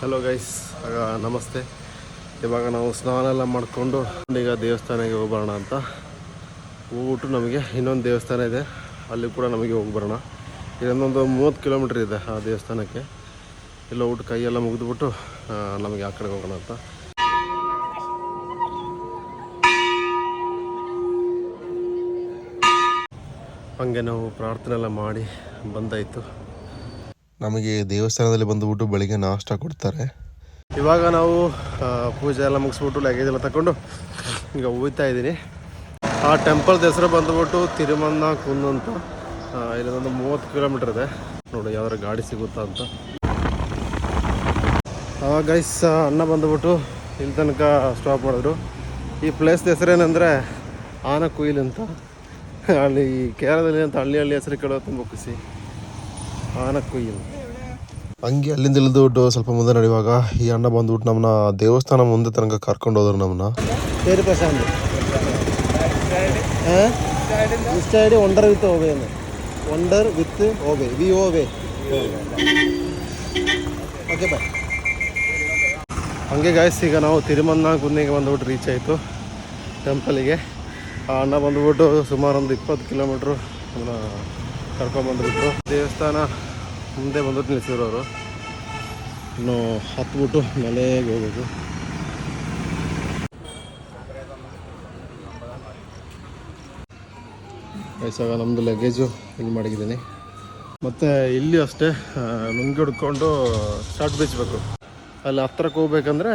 Hello guys ನಮಸ್ತೆ. ಇವಾಗ ನಾವು ಸ್ನಾನ ಎಲ್ಲ ಮಾಡಿಕೊಂಡು ಈಗ ದೇವಸ್ಥಾನಕ್ಕೆ ಹೋಗ್ಬರೋಣ ಅಂತ. ಹೋಗ್ಬಿಟ್ಟು ನಮಗೆ ಇನ್ನೊಂದು ದೇವಸ್ಥಾನ ಇದೆ. ಅಲ್ಲಿ ಕೂಡ ನಮಗೆ ಹೋಗ್ಬರೋಣ. ಇನ್ನೊಂದು ಮೂವತ್ತು ಕಿಲೋಮೀಟ್ರ್ ಇದೆ ಆ ದೇವಸ್ಥಾನಕ್ಕೆ. ಇಲ್ಲ ಹೋಗ್ಬಿಟ್ಟು ಕೈಯೆಲ್ಲ ಮುಗಿದ್ಬಿಟ್ಟು ನಮಗೆ ಆ ಕಡೆ ಹೋಗೋಣ ಅಂತ. ಹಂಗೆ ನಾವು ಪ್ರಾರ್ಥನೆ ಎಲ್ಲ ಮಾಡಿ ಬಂದಾಯಿತು. ನಮಗೆ ದೇವಸ್ಥಾನದಲ್ಲಿ ಬಂದುಬಿಟ್ಟು ಬೆಳಿಗ್ಗೆ ನಾಷ್ಟ ಕೊಡ್ತಾರೆ. ಇವಾಗ ನಾವು ಪೂಜೆ ಎಲ್ಲ ಮುಗಿಸ್ಬಿಟ್ಟು ಲಗೇಜ್ ಎಲ್ಲ ತಗೊಂಡು ಈಗ ಹೋಗ್ತಾ ಇದ್ದೀನಿ. ಆ ಟೆಂಪಲ್ದ ಹೆಸರು ಬಂದುಬಿಟ್ಟು ತಿರುಮನ್ನ ಕುಂದು ಅಂತ ಇಲ್ಲೊಂದು ಮೂವತ್ತು ಕಿಲೋಮೀಟರ್ ಇದೆ. ನೋಡಿ ಯಾವ್ದಾರು ಗಾಡಿ ಸಿಗುತ್ತಾ ಅಂತ. ಗೈಸ್ ಅನ್ನ ಬಂದುಬಿಟ್ಟು ಇಲ್ಲಿ ತನಕ ಸ್ಟಾಪ್ ಮಾಡಿದ್ರು. ಈ ಪ್ಲೇಸ್ ಹೆಸರೇನೆಂದರೆ ಆನ ಕುಯಿಲ್ ಅಂತ. ಅಲ್ಲಿ ಕೇರಳದಲ್ಲಿ ಅಂತ ಹಳ್ಳಿ ಹಳ್ಳಿ ಹೆಸರು ಕೇಳೋದು ತುಂಬ ಖುಷಿ. ಆನಕ್ಕೊಯ್ಯಲು ಹಂಗೆ ಅಲ್ಲಿಂದ ಇಳಿದು ಸ್ವಲ್ಪ ಮುಂದೆ ನಡೆಯುವಾಗ ಈ ಅಣ್ಣ ಬಂದ್ಬಿಟ್ಟು ನಮ್ಮನ್ನ ದೇವಸ್ಥಾನ ಮುಂದೆ ತನಕ ಕರ್ಕೊಂಡು ಹೋದ್ರು ನಮ್ಮನ್ನ ಇಷ್ಟ ವಂಡರ್ ವಿತ್ ಓವೆ ವಂಡರ್ ವಿತ್ ಓವೆ ವಿ ಓವೆ ಓಕೆ ಬಾಯ್ ಹಂಗೆ ಗಾಯ್ಸ್ ಈಗ ನಾವು ತಿರುಮನ್ನ ಕುನ್ನಿಗೆ ಬಂದ್ಬಿಟ್ಟು ರೀಚ್ ಆಯಿತು ಟೆಂಪಲಿಗೆ ಆ ಅಣ್ಣ ಬಂದ್ಬಿಟ್ಟು ಸುಮಾರು ಒಂದು ಇಪ್ಪತ್ತು ಕಿಲೋಮೀಟ್ರು ಕರ್ಕೊಂಬಂದ್ಬಿಟ್ರು ದೇವಸ್ಥಾನ ಮುಂದೆ ಬಂದ್ಬಿಟ್ಟು ನಿಲ್ಸಿದ್ರು ಅವರು ಇನ್ನು ಹತ್ಬಿಟ್ಟು ಮನೆಗೆ ಹೋಗ್ಬೇಕು ವಯಸ್ಸಾಗ ನಮ್ಮದು ಲಗೇಜು ಇಲ್ಲಿ ಮಾಡಿದ್ದೀನಿ. ಮತ್ತು ಇಲ್ಲಿ ಅಷ್ಟೇ ಲುಂಗಿ ಹುಡ್ಕೊಂಡು ಶಾರ್ಟ್ ಬೀಚ್ಬೇಕು ಅಲ್ಲಿ ಹತ್ರಕ್ಕೆ ಹೋಗ್ಬೇಕಂದ್ರೆ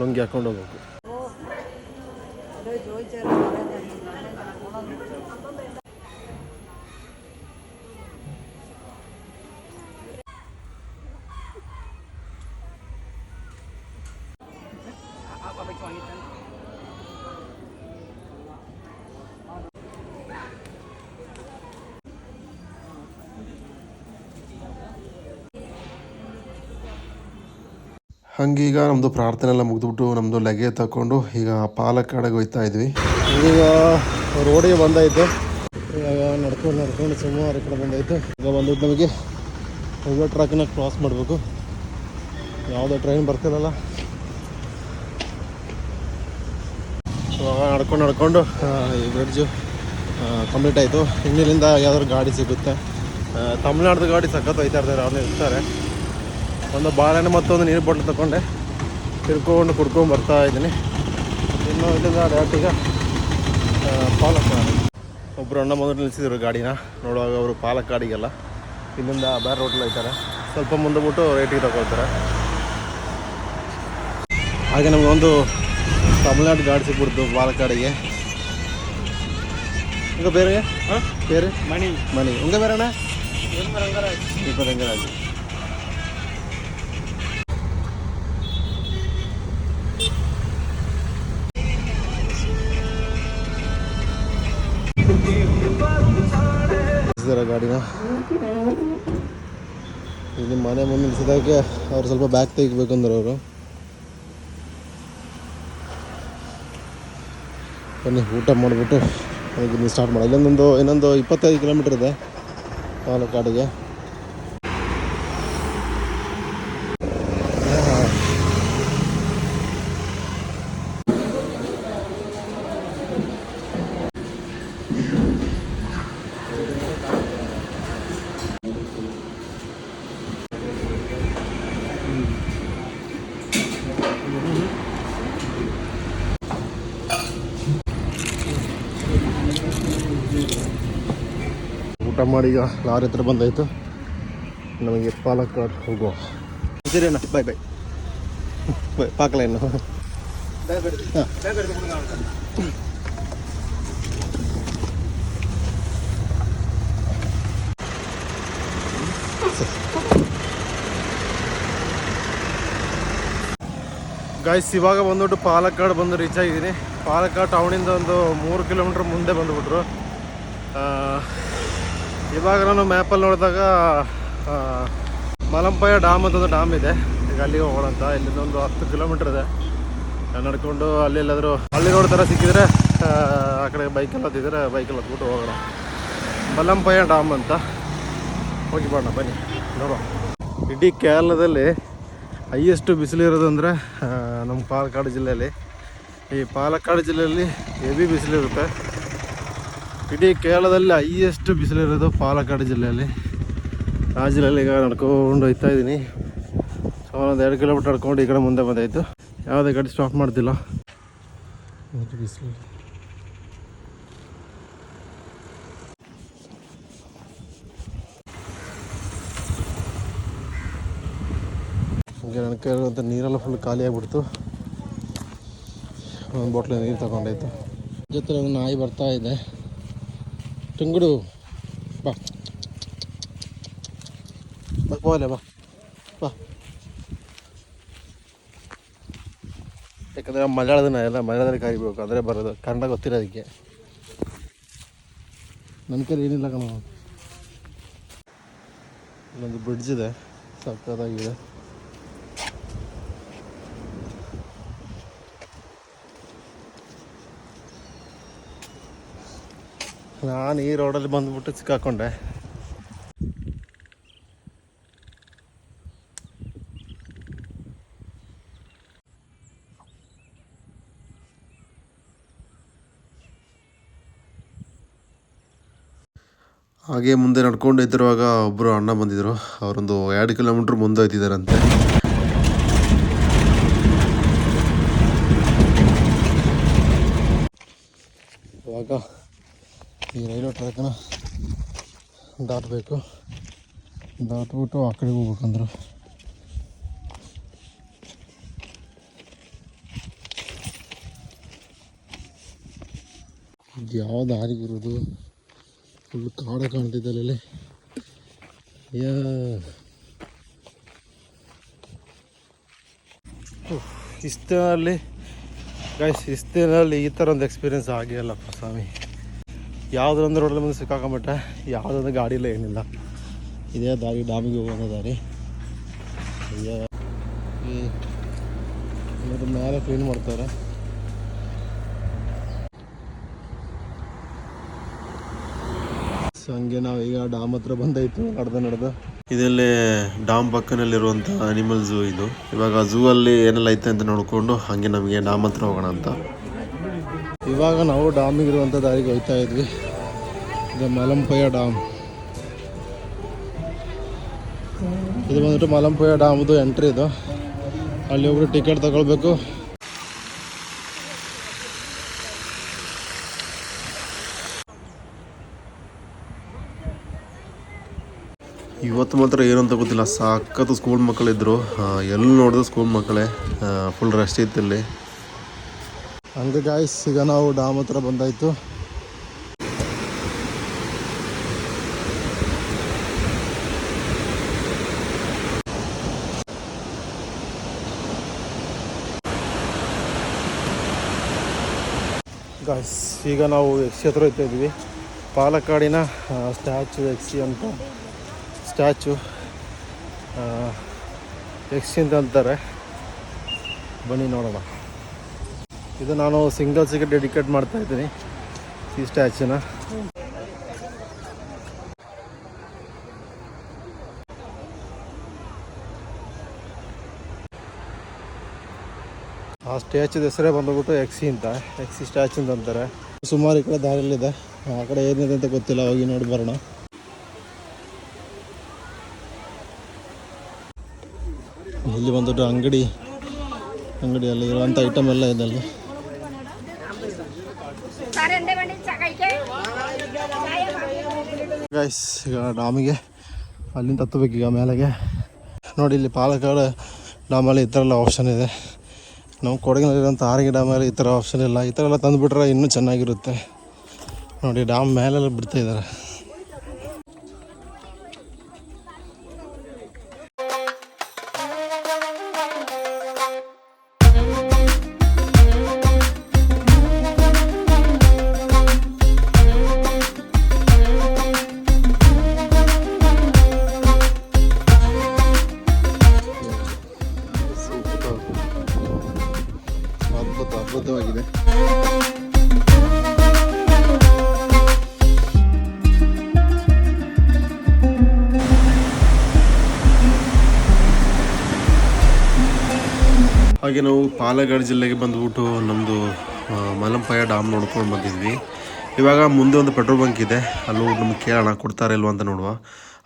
ಲುಂಗಿ ಹಾಕ್ಕೊಂಡು ಹೋಗ್ಬೇಕು. ಹಂಗೀಗ ನಮ್ಮದು ಪ್ರಾರ್ಥನೆ ಎಲ್ಲ ಮುಗಿದ್ಬಿಟ್ಟು ನಮ್ಮದು ಲಗೇಜ್ ತಗೊಂಡು ಈಗ ಪಾಲಕ್ಕಾಡಿಗೆ ಹೋಗ್ತಾ ಇದ್ವಿ. ಈಗ ರೋಡಿಗೆ ಬಂದಾಯಿತು ಇವಾಗ ನಡ್ಕೊಂಡು ನಡ್ಕೊಂಡು ಸುಮಾರು ಕಡೆ ಬಂದಾಯಿತು ಈಗ ಬಂದಿದ್ದು ನಮಗೆ ರೈಲ್ವೆ ಟ್ರ್ಯಾಕ್ನ ಕ್ರಾಸ್ ಮಾಡಬೇಕು. ಯಾವುದೋ ಟ್ರೈನ್ ಬರ್ತಿರಲ್ಲ ಇವಾಗ ನಡ್ಕೊಂಡು ನಡ್ಕೊಂಡು ಈ ಬ್ರಿಡ್ಜು ಕಂಪ್ಲೀಟ್ ಆಯಿತು. ಇನ್ನಿಲ್ಲಿಂದ ಯಾವ್ದಾದ್ರು ಗಾಡಿ ಸಿಗುತ್ತೆ. ತಮಿಳ್ನಾಡ್ದು ಗಾಡಿ ಸಖತ್ ಹೋಯ್ತಾ ಇರ್ತಾರೆ ಅವ್ರನ್ನ ಇರ್ತಾರೆ. ಒಂದು ಬಾಳೆಹಣ್ಣು ಒಂದು ನೀರು ಬಾಟ್ಲು ತಗೊಂಡೆ. ತಿರ್ಕೊಂಡು ಕುಡ್ಕೊಂಡು ಬರ್ತಾ ಇದ್ದೀನಿ. ಇನ್ನು ಇಲ್ಲಿಂದ ಡೈರೆಕ್ಟ್ ಈಗ ಪಾಲಕ್ ಒಬ್ಬರು ಅಣ್ಣ ಮುಂದೆ ನಿಲ್ಲಿಸಿದ್ರು ಗಾಡಿನ. ನೋಡುವಾಗ ಅವರು ಪಾಲಕ್ಕಾಡಿಗೆಲ್ಲ ಇಲ್ಲಿಂದ ಬೇರೆ ಹೋಟ್ಲ್ ಐತಾರೆ ಸ್ವಲ್ಪ ಮುಂದೆ ಬಿಟ್ಟು ರೇಟಿಗೆ ತಗೊಳ್ತಾರೆ. ಹಾಗೆ ನಮಗೊಂದು ತಮಿಳ್ನಾಡು ಗಾಡಿ ಸಿಕ್ಬಿಡ್ತು ಪಾಲಕ್ಕಾಡಿಗೆ ಹಿಂಗೆ ಬೇರೆ? ಹಾಂ? ಬೇರೆ? ಮಣಿ. ಮಣಿ. ಬೇರೆ ಅಣ್ಣ? ಇಪ್ಪತ್ತು ಹಂಗರಾಜ್ ಗಾಡಿನ. ಇಲ್ಲಿ ಮನೆ ಮುಂದೆ ನಿಲ್ಸಿದಾಗೆ ಅವ್ರು ಸ್ವಲ್ಪ ಬ್ಯಾಗ್ ತೆಗಿಬೇಕಂದ್ರೆ ಅವರು. ಬನ್ನಿ, ಊಟ ಮಾಡಿಬಿಟ್ಟು ಇನ್ನು ಸ್ಟಾರ್ಟ್ ಮಾಡಿ. ಇಲ್ಲೊಂದೊಂದು, ಇನ್ನೊಂದು ಇಪ್ಪತ್ತೈದು ಕಿಲೋಮೀಟ್ರ್ ಇದೆ ಪಾಲಕ್ಕಾಡಿಗೆ ಊಟ ಮಾಡಿ ಈಗ ಲಾರಿ ಹತ್ರ ಬಂದಾಯಿತು. ನಮಗೆ ಪಾಲಕ್ಕಾಡ್ ಹೋಗುವ. ಸರಿ ಅಣ್ಣ ಬಾಯ್ ಬಾಯ್ ಬಾಯ್ ಪಾಕಲ ಇನ್ನು. ಗಾಯ್ಸ್ ಇವಾಗ ಬಂದ್ಬಿಟ್ಟು ಪಾಲಕ್ಕಾಡ್ ಬಂದು ರೀಚ್ ಆಗಿದ್ದೀನಿ. ಪಾಲಕ್ಕಾಡ್ ಟೌನಿಂದ ಒಂದು ಮೂರು ಕಿಲೋಮೀಟ್ರ್ ಮುಂದೆ ಬಂದುಬಿಟ್ರು. ಇವಾಗ ನಾನು ಮ್ಯಾಪಲ್ಲಿ ನೋಡಿದಾಗ ಮಲಂಪಾಯ ಡ್ಯಾಮ್ ಅಂತ ಒಂದು ಡ್ಯಾಮ್ ಇದೆ. ಈಗ ಅಲ್ಲಿಗೆ ಹೋಗೋಣ ಅಂತ. ಇಲ್ಲಿಂದ ಒಂದು ಹತ್ತು ಕಿಲೋಮೀಟ್ರ್ ಇದೆ. ನಡ್ಕೊಂಡು ಅಲ್ಲಿ ಎಲ್ಲಾದರೂ ಅಲ್ಲಿ ರೋಡ್ ಥರ ಸಿಕ್ಕಿದ್ರೆ ಆ, ಆ ಕಡೆ ಬೈಕಲ್ಲಿ ಹತ್ತಿದ್ರೆ ಬೈಕಲ್ಲಿ ಹತ್ಬಿಟ್ಟು ಹೋಗೋಣ. ಮಲಂಪಾಯ ಡ್ಯಾಮ್ ಅಂತ. ಹೋಗಿ ಬರೋಣ ಬನ್ನಿ. ನೋಡೋಣ ಇಡೀ ಕೇರಳದಲ್ಲಿ ಹೈಯೆಸ್ಟ್ ಬಿಸಿಲಿರೋದು ಅಂದರೆ ನಮ್ಮ ಪಾಲಕ್ಕಾಡು ಜಿಲ್ಲೆಯಲ್ಲಿ. ಈ ಪಾಲಕ್ಕಾಡು ಜಿಲ್ಲೆಯಲ್ಲಿ ಹೆವಿ ಬಿಸಿಲಿರುತ್ತೆ. ಇಡೀ ಕೇರಳದಲ್ಲಿ ಹೈಯೆಸ್ಟ್ ಬಿಸಿಲಿರೋದು ಪಾಲಕ್ಕಾಡು ಜಿಲ್ಲೆಯಲ್ಲಿ. ಆ ಜಿಲ್ಲೆಯಲ್ಲಿ ಈಗ ನಡ್ಕೊಂಡು ಹೋಗ್ತಾ ಇದ್ದೀನಿ. ಒಂದು ಎರಡು ಕಿಲೋಮೀಟರ್ ನಡ್ಕೊಂಡು ಈ ಕಡೆ ಮುಂದೆ ಬಂದಾಯಿತು. ಯಾವುದೇ ಗಾಡಿ ಸ್ಟಾಪ್ ಮಾಡ್ತಿಲ್ಲ. ಬಿಸಿಲು. ಹಂಗೆ ನನ್ನ ನೀರೆಲ್ಲ ಫುಲ್ ಖಾಲಿ ಆಗಿಬಿಡ್ತು. ಒಂದು ಬಾಟ್ಲ ನೀರು ತಗೊಂಡಾಯ್ತು. ಜೊತೆ ಒಂದು ನಾಯಿ ಬರ್ತಾ ಇದೆ. ತುಂಗುಡು, ಬಾ. ಬಾ ಬಾ. ಬಾ. ಯಾಕಂದರೆ ಮಲಯಾಳದ ಎಲ್ಲ ಮಲಯಾಳದಲ್ಲಿ ಕರಿಬೇಕು ಅಂದರೆ ಬರೋದು ಕನ್ನಡ ಗೊತ್ತಿರೋದಕ್ಕೆ ನನ್ನ ಕೈಲಿ ಏನಿಲ್ಲ ಕಣ. ಇಲ್ಲೊಂದು ಬ್ರಿಡ್ಜ್ ಇದೆ. ಸಕ್ಕತ್ತಾಗಿದೆ. ನಾನು ಈ ರೋಡಲ್ಲಿ ಬಂದ್ಬಿಟ್ಟು ಸಿಕ್ಕಾಕೊಂಡೆ. ಹಾಗೆ ಮುಂದೆ ನಡ್ಕೊಂಡು ಇದ್ದಿರುವಾಗ ಒಬ್ಬರು ಅಣ್ಣ ಬಂದಿದ್ರು. ಅವರೊಂದು ಎರಡು ಕಿಲೋಮೀಟ್ರ್ ಮುಂದೆ ಹೋಯ್ತಿದ್ದಾರಂತೆ ಇವಾಗ ಈ ರೈಲ್ವೆ ಟ್ರ್ಯಾಕನ್ನ ದಾಟಬೇಕು. ದಾಟ್ಬಿಟ್ಟು ಆ ಕಡೆ ಹೋಗ್ಬೇಕಂದ್ರು. ಇದು ಯಾವ ದಾರಿಗಿರೋದು ಫುಲ್ ಕಾಡ ಕಾಣ್ತಿದ್ದಲ್ಲ ಇಲ್ಲಿ ಯಾ. ಇಷ್ಟಲ್ಲಿ ಗೈಸ್ ಇಷ್ಟರಲ್ಲಿ ಈ ಥರ ಒಂದು ಎಕ್ಸ್ಪೀರಿಯನ್ಸ್ ಆಗಿಲ್ಲಪ್ಪ ಸ್ವಾಮಿ ಯಾವುದೊಂದು ರೋಡಲ್ಲಿ ಮುಂದೆ ಸಿಕ್ಕಾಕೊಂಬಿಟ್ಟೆ ಯಾವುದೊಂದು ಗಾಡಿ ಇಲ್ಲ, ಏನಿಲ್ಲ. ಇದೇ ದಾರಿ, ಡ್ಯಾಮಿಗೆ ಹೋಗೋದು ದಾರಿ. ಇದ್ರ ಮೇಲೆ ಕ್ಲೀನ್ ಮಾಡ್ತಾರೆ. ಸೊ ಹಂಗೆ ನಾವು ಈಗ ಡ್ಯಾಮ್ ಹತ್ರ ಬಂದಾಯ್ತು ನಡೆದು ನಡೆದ. ಇದಲ್ಲೇ ಡ್ಯಾಮ್ ಪಕ್ಕನಲ್ಲಿರುವಂತಹ ಅನಿಮಲ್ ಝೂ ಇದು. ಇವಾಗ ಝೂ ಅಲ್ಲಿ ಏನೆಲ್ಲ ಐತೆ ಅಂತ ನೋಡಿಕೊಂಡು ಹಾಗೆ ನಮಗೆ ಡ್ಯಾಮ್ ಹತ್ರ ಹೋಗೋಣ ಅಂತ. ಇವಾಗ ನಾವು ಡ್ಯಾಮಿಗೆ ಇರುವಂಥ ದಾರಿಗೆ ಹೋಗ್ತಾ ಇದ್ವಿ. ಇದು ಮಲಂಪಯ್ಯ ಡ್ಯಾಮ್ ಇದು ಬಂದ್ಬಿಟ್ಟು ಮಲಂಪಯ್ಯ ಡ್ಯಾಮ್ದು ಎಂಟ್ರಿ ಇದು. ಅಲ್ಲಿ ಒಬ್ರು ಟಿಕೆಟ್ ತಗೊಳ್ಬೇಕು. ಇವತ್ತು ಮಾತ್ರ ಏನಂತ ಗೊತ್ತಿಲ್ಲ. ಸಾಕತ್ತು ಸ್ಕೂಲ್ ಮಕ್ಕಳಿದ್ರು. ಎಲ್ಲಿ ನೋಡಿದ್ರು ಸ್ಕೂಲ್ ಮಕ್ಕಳೇ ಫುಲ್ ರಶ್ ಇತ್ತು ಇಲ್ಲಿ. ಹಂಗೆ ಗಾಯ್ಸ್ ಈಗ ನಾವು ಡ್ಯಾಮ್ ಹತ್ರ ಬಂದಾಯ್ತು. ಗಾಯ್ಸ್ ಈಗ ನಾವು ಯಕ್ಷಿ ಹತ್ರ ಹೋಗ್ತಾ ಇದ್ವಿ ಪಾಲಕ್ಕಾಡಿನ ಸ್ಟ್ಯಾಚು ಯಕ್ಷಿ ಅಂತ ಸ್ಟ್ಯಾಚು ಯಕ್ಷಿ ಅಂತ ಅಂತಾರೆ. ಬನ್ನಿ ನೋಡೋಣ. ಇದು ನಾನು ಸಿಂಗಲ್ಸಿಗೆ ಡೆಡಿಕೇಟ್ ಮಾಡ್ತಾ ಇದ್ದೀನಿ. ಈ ಸ್ಟ್ಯಾಚ್ಯೂನ ಆ ಸ್ಟ್ಯಾಚ್ಯೂದ ಹೆಸರೇ ಬಂದ್ಬಿಟ್ಟು ಎಕ್ಸಿ ಅಂತ. ಎಕ್ಸಿ ಸ್ಟ್ಯಾಚು ಅಂತ ಅಂತಾರೆ. ಸುಮಾರು ಈ ಕಡೆ ದಾರಿಯಲ್ಲಿದೆ. ಆ ಕಡೆ ಏನಿದೆ ಅಂತ ಗೊತ್ತಿಲ್ಲ. ಹೋಗಿ ನೋಡಿ ಬರೋಣ. ಇಲ್ಲಿ ಬಂದ್ಬಿಟ್ಟು ಅಂಗಡಿ. ಅಂಗಡಿಯಲ್ಲಿ ಇರುವಂಥ ಐಟಮ್ ಎಲ್ಲ ಇದೆ ಅಲ್ಲಿ. ಗೈಸ್ ಈಗ ಡ್ಯಾಮಿಗೆ ಅಲ್ಲಿಂದ ಹತ್ತಬೇಕು ಈಗ ಮೇಲೆಗೆ. ನೋಡಿ, ಇಲ್ಲಿ ಪಾಲಕ್ಕಾಡ ಡ್ಯಾಮಲ್ಲಿ ಈ ಥರ ಎಲ್ಲ ಆಪ್ಷನ್ ಇದೆ. ನಮ್ಮ ಕೊಡಗಿನಲ್ಲಿರೋಂಥ ಆರಿಗೆ ಡ್ಯಾಮಲ್ಲಿ ಈ ಥರ ಆಪ್ಷನ್ ಇಲ್ಲ. ಈ ಥರ ಎಲ್ಲ ತಂದುಬಿಟ್ರೆ ಇನ್ನೂ ಚೆನ್ನಾಗಿರುತ್ತೆ. ನೋಡಿ ಡ್ಯಾಮ್ ಮೇಲೆಲ್ಲ ಬಿಡ್ತಾ ಇದ್ದಾರೆ. ನಾವು ಪಾಲಗಾಡ್ ಜಿಲ್ಲೆಗೆ ಬಂದ್ಬಿಟ್ಟು ನಮ್ಮದು ಮಲಂಪಾಯ ಡ್ಯಾಮ್ ನೋಡ್ಕೊಂಡು ಬಂದಿದ್ವಿ. ಇವಾಗ ಮುಂದೆ ಒಂದು ಪೆಟ್ರೋಲ್ ಬಂಕ್ ಇದೆ. ಅಲ್ಲೂ ನಮ್ಗೆ ಕೇಳೋಣ ಕೊಡ್ತಾರೆ ಇಲ್ವಾ ಅಂತ ನೋಡುವ.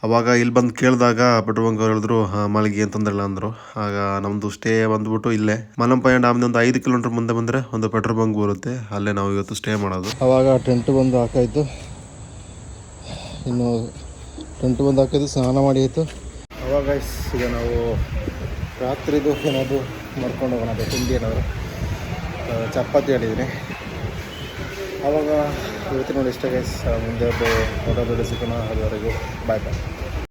ಅವಾಗ ಇಲ್ಲಿ ಬಂದು ಕೇಳಿದಾಗ ಪೆಟ್ರೋಲ್ ಬಂಕ್ ಅವ್ರು ಹೇಳಿದ್ರು ಹಾಂ ಮಲಗಿ ಇಲ್ಲ ಅಂದರು. ಆಗ ನಮ್ಮದು ಸ್ಟೇ ಬಂದ್ಬಿಟ್ಟು ಇಲ್ಲೇ. ಮಲಂಪಾಯ ಡ್ಯಾಮ್ನ ಒಂದು ಐದು ಕಿಲೋಮೀಟ್ರ್ ಮುಂದೆ ಬಂದರೆ ಒಂದು ಪೆಟ್ರೋಲ್ ಬಂಕ್ ಬರುತ್ತೆ. ಅಲ್ಲೇ ನಾವು ಇವತ್ತು ಸ್ಟೇ ಮಾಡೋದು. ಅವಾಗ ಟೆಂಟ್ ಬಂದು ಹಾಕಾಯಿತು. ಇನ್ನು ಟೆಂಟ್ ಬಂದು ಹಾಕಿದ್ದು ಸ್ನಾನ ಮಾಡಿ ಆಯಿತು. ಅವಾಗ ಈಗ ನಾವು ರಾತ್ರಿದು ಏನಾದರೂ ಮಾಡ್ಕೊಂಡು ಹೋಗೋಣ ಅದು ತಿಂಡಿ ಏನಾದರೂ ಚಪಾತಿ ಹೇಳಿದ್ದೀನಿ ಆವಾಗ ಇವತ್ತಿನ ನೋಡಿ ಇಷ್ಟ ಗೈಸ್ ಮುಂದೆ ಒಂದು ಫೋಟೋ ಸಿಗೋಣ ಅದುವರೆಗೂ. ಬಾಯ್ ಬಾಯ್